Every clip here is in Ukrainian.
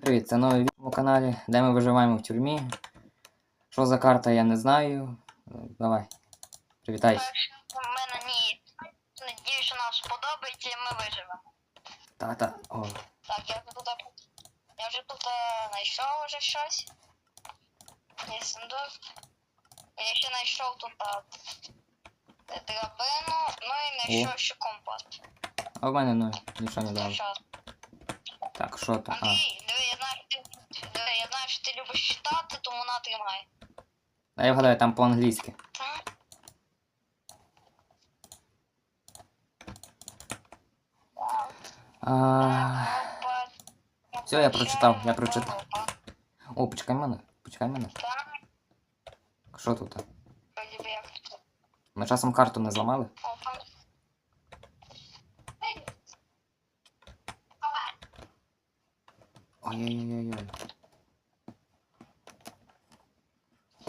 Привіт, це новий відео на каналі, де ми виживаємо в тюрмі. Що за карта, я не знаю. Е, Давай. Привітайся. У мене ні. Надію, що нам сподобається і ми виживемо. Та-та. О. Так, я тут. Я вже тут е, знайшов вже щось. Є сундук. Я ще знайшов тут е, драбину, ну і знайшов ще компас. А в мене ну, нічого не дало. Так, що там? Андрій, тому. А я вгадаю, там по-англійськи. А... Всё, я прочитав, я прочитав. О, почекай мене. Почекай мене. Що тут? Ми часом карту не зламали? Ой-ой-ой-ой.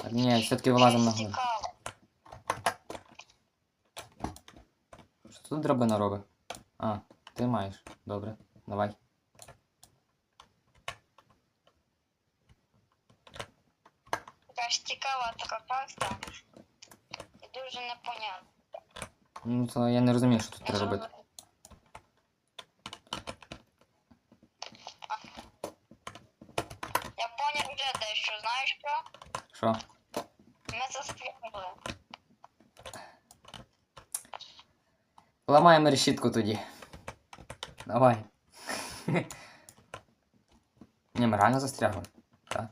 Так, ні, все-таки вилазимо на Щось гору. цікаве. Що тут драбина робить? А, ти маєш. Добре, давай. Якась цікава така карта. І дуже непонятна. Ну, то я не розумію, що тут треба робити. Я поняв вже дещо, знаєш що? Що? Ми застрягли. Ламаємо решітку тоді. Давай. Ні, ми реально застрягли. Так.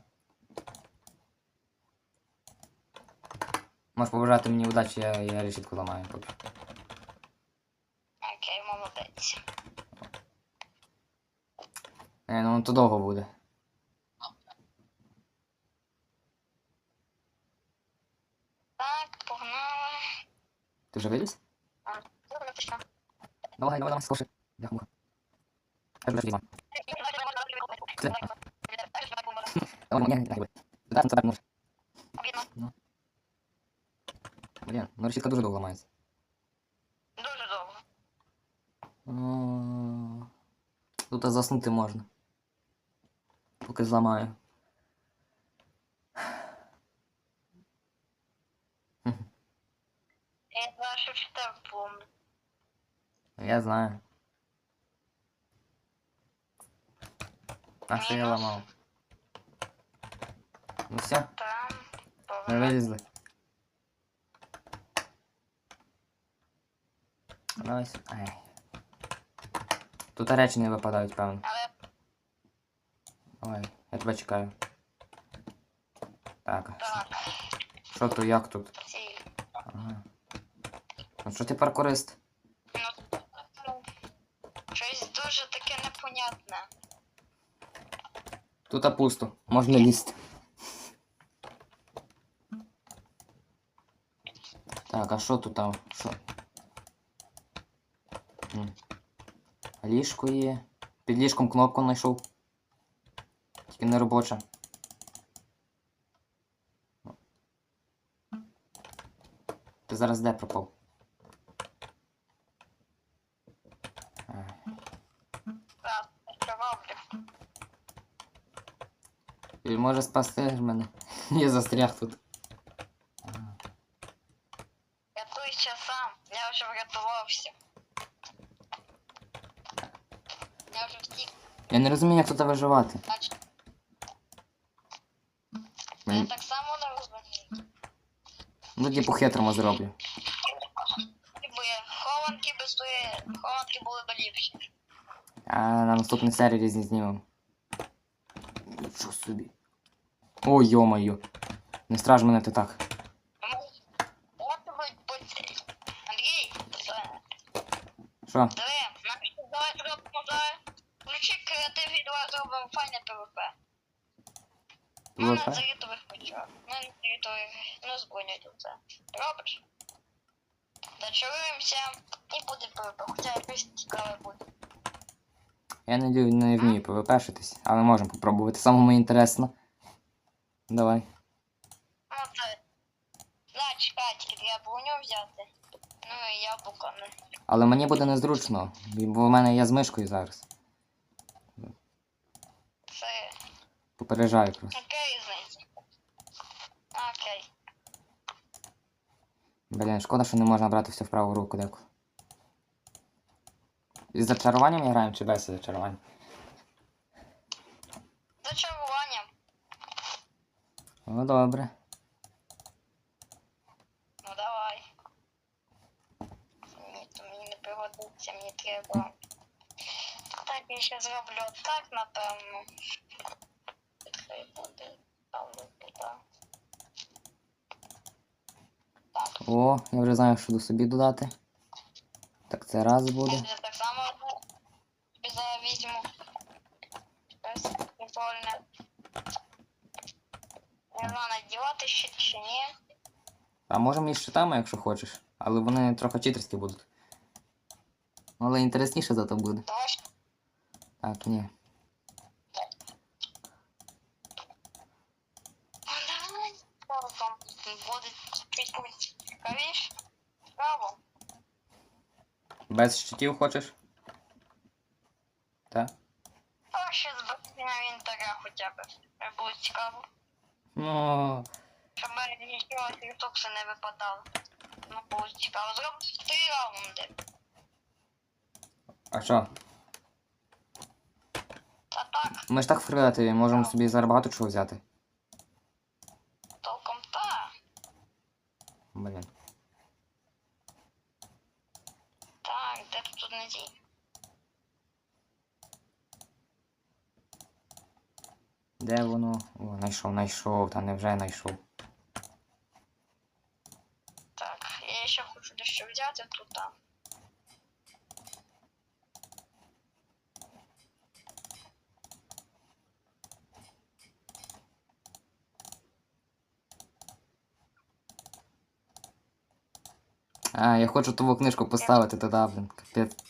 Можеш побажати мені удачі, я, я решітку ламаю поки. Окей, молодець. Е, ну то довго буде. Так, погнали. Ти вже виліз? А, добре, пішла. Давай, давай, давай, слушай. Я муха. Я ж вже Давай, ні, ні, ні. Так, ну, так, ну. Блін, ну решітка дуже довго ламається. Дуже довго. О, Тут заснути можна. Поки зламаю. Я знаю. А що я Мінус. ламав? Ну все, Там, ми погнали. вилізли. Давай. сю- Ай. Тут речі не випадають, певно. Але Давай, я тебе чекаю. Так, а що- так, що то, як тут? ці. Ага. Ну що ти паркурист? Тут пусто, можна лізти. Так, а що тут там? Що? Ліжко є. Під ліжком кнопку знайшов. Тільки не робоча. Ти зараз де пропав? Ай. Так, що роблю? Він може спасти мене. Я застряг тут. Рятуйся сам, я вже врятувався. Я вже втік, Я не розумію, як тут виживати. Я так само не розумію. Ну тоді по-хитрому зроблю. Хованки без тої хованки були б ліпші. А на наступній серії різні знімемо. Нічого собі. О, йо-моє. Не страж мене ти так. Андрій, Що? давай зробимо зараз. Включи креатив і давай зробимо файне ПВП. Ну, не ПВП? з рітових хоча. Ну, не з рітових, ну, згонять оце. Робиш? Зачаруємося і буде ПВП, хоча якось цікаве буде. Я не, не вмію ПВПшитись, але можемо попробувати. Самому інтересно. Давай. Ну, це. Да, чекай, тільки треба взяти. Ну, і яблуко. Але мені буде незручно, бо в мене я з мишкою зараз. це. Попереджаю просто. Яка різниця? Окей. Блін, шкода, що не можна брати все в праву руку деку. Із зачаруванням граємо чи без зачарувань? Зачаруванням. Ну добре. Ну давай. Ні, то мені не пригодиться, мені треба. Так, я ще зроблю так, напевно. Хай буде. Ставлю туди. Так, О, я вже знаю, що до собі додати. Так це раз буде. я так само візьму. Щось прикольне. Не знаю, надівати ще чи ні. А можемо і з щитами, якщо хочеш. Але вони трохи читерські будуть. Але інтересніше зато буде. Давай Так, ні. Без щитів хочеш? Так? А ще збити на інвентаря хоча б. Буде цікаво. Ну. Щоб мене нічого з не випадало. Ну, буде цікаво. Зроблю три раунди. А що? Та так, Ми ж так фрилети, можемо собі зараз багато чого взяти. толком та. Блін. Так, де тут тут не дій. Де воно? О, знайшов, знайшов, та невже знайшов. Так, я ще хочу дещо взяти тут. а. А, я хочу ту книжку поставити туди, блін, капець.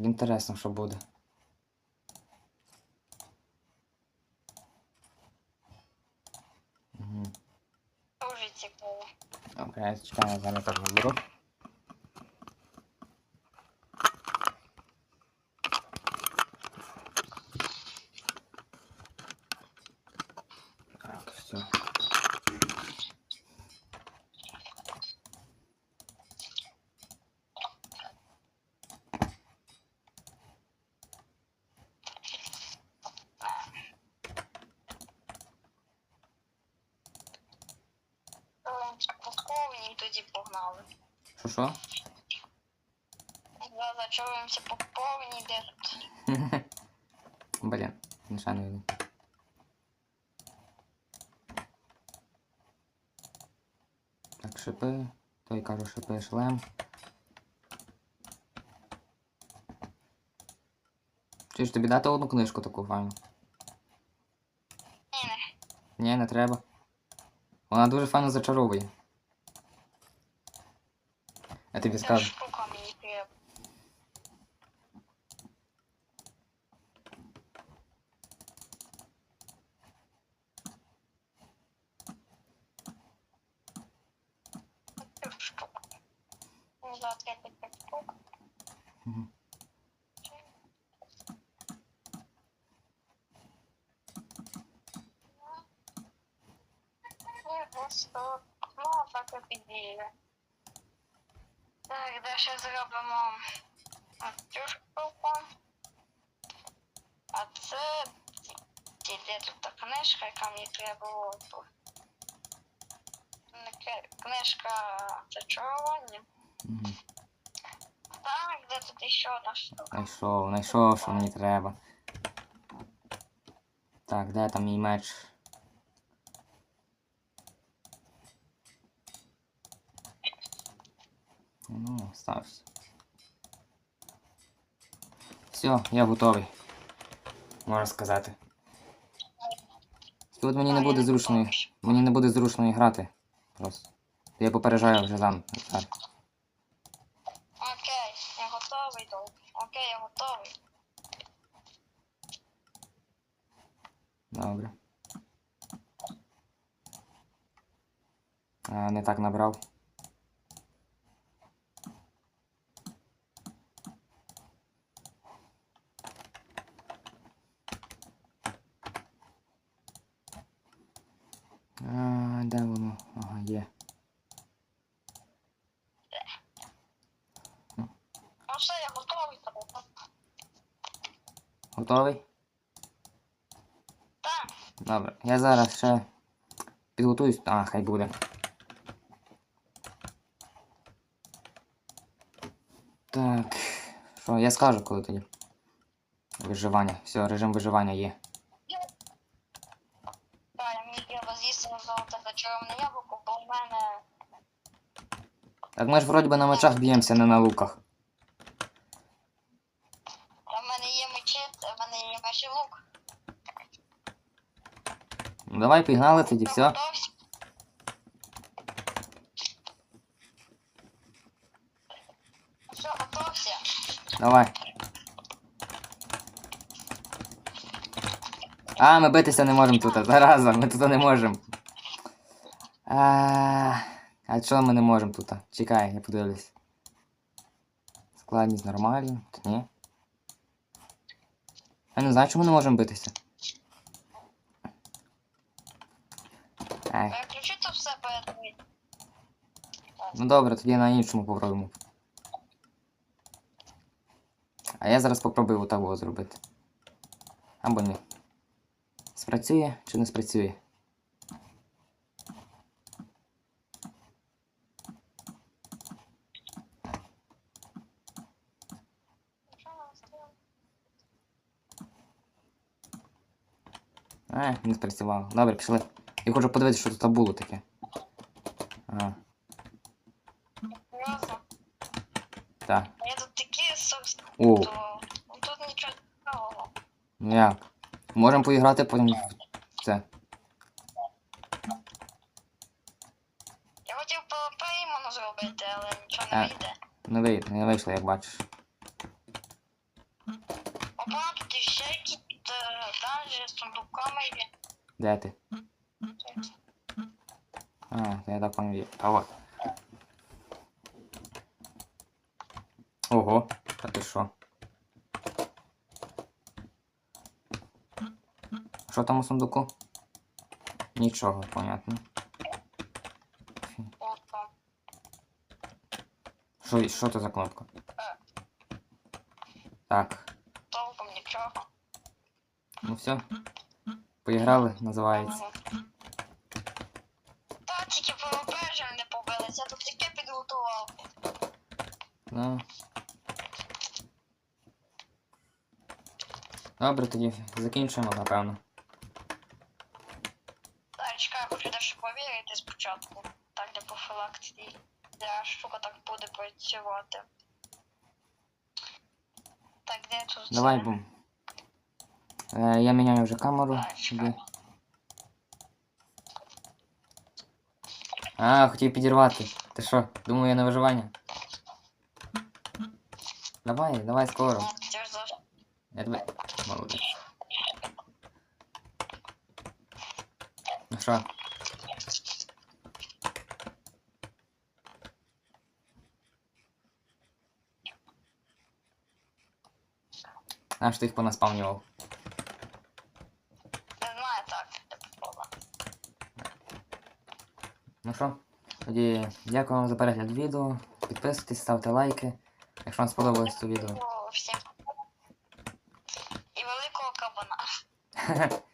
Інтересно, що буде. Дуже цікаво. Окей, чекаю, зараз так виберу. Так, все. Повні погнали. Що що? Зараз по повній, де тут. Блін, нічого не видно. Так, шипи. Той кажу, шипи, шлем. Чи ж тобі дати одну книжку таку файну? Ні, не. Ні, не треба. Вона дуже файно зачаровує. Я тобі скажу. штука мені треба. Штуку. Ну, зараз я таку штуку. Мгм. Ой, просто, ну, так. Так, далі зробимо цю штуку. А це іде тут та книжка, яка мені треба було. тут. Книжка зачарування. Мгм. Так, де тут ще одна штука. Знайшов, знайшов, що мені треба. Так, де там мій меч? Ну, стався. Все, я готовий. Можна сказати. Тут мені не буде зручно. Мені не буде зручно грати. Просто. Я попереджаю вже зам. Окей, я готовий долг. Окей, я готовий. Добре. А, не так набрав. воно? Ага, є. Ну все, я готовий. Готовий? Так, Добре. Я зараз ще підготуюсь. А, хай буде. Так. Що, я скажу коли тоді. Виживання. Все, режим виживання є. Так, мені треба з'їсти золоте зачароване яблуко, бо в мене Так ми ж вроді би на мечах б'ємося, не на луках. в мене є мечі, в мене є меч і лук. Ну давай пігнали тоді, все. готовся? Все, готовся. Давай. А, ми битися не можемо тут. Зараза, ми тут не можемо. А, а чого ми не можемо тут? Чекай, я подивлюсь. Складність нормальна, тут ні. Я не знаю, чому не можемо битися. Ай, все перед ну добре, тоді на іншому попробуємо. А я зараз попробую отак зробити. Або ні. Спрацює чи не спрацює? А, не спрацювало. Добре, пішли. Я хочу подивитися, що тут було таке. Серйозно? так. Я тут такі сос, О, то ну, тут нічого цікавого. як? Можемо поіграти потім в це. Я хотів ПВП іменно зробити, але нічого А. не вийде. Не вийшло, не вийшло, як бачиш. Опа, тут іще якісь е, данжі з сундуками є. Де ти? А, то я так пам'ятаю. А от. Ого, та ти що? Що там у сундуку? Нічого, понятно. Що, що це за кнопка? Так, Толком нічого. ну все. Поіграли, називається. Та тільки ПВП вже не побилися, тут таке підготував. Ну. Добре, тоді закінчуємо, напевно. спочатку. Так, для профілактики. Ця штука так буде працювати. Так, де тут? Давай, це? бум. Е, я міняю вже камеру. Так, чекай. Собі. А, хотів підірвати. Ти що, думаю, я на виживання? Давай, давай скоро. Ну, ти ж завжди. Я тебе. Молодець. Ну що? А что ти їх понаспавнював? Не знаю так. Ну що, тоді дякую вам за перегляд відео. Підписуйтесь, ставте лайки. Якщо вам сподобалось це відео. Всім. І великого кабана.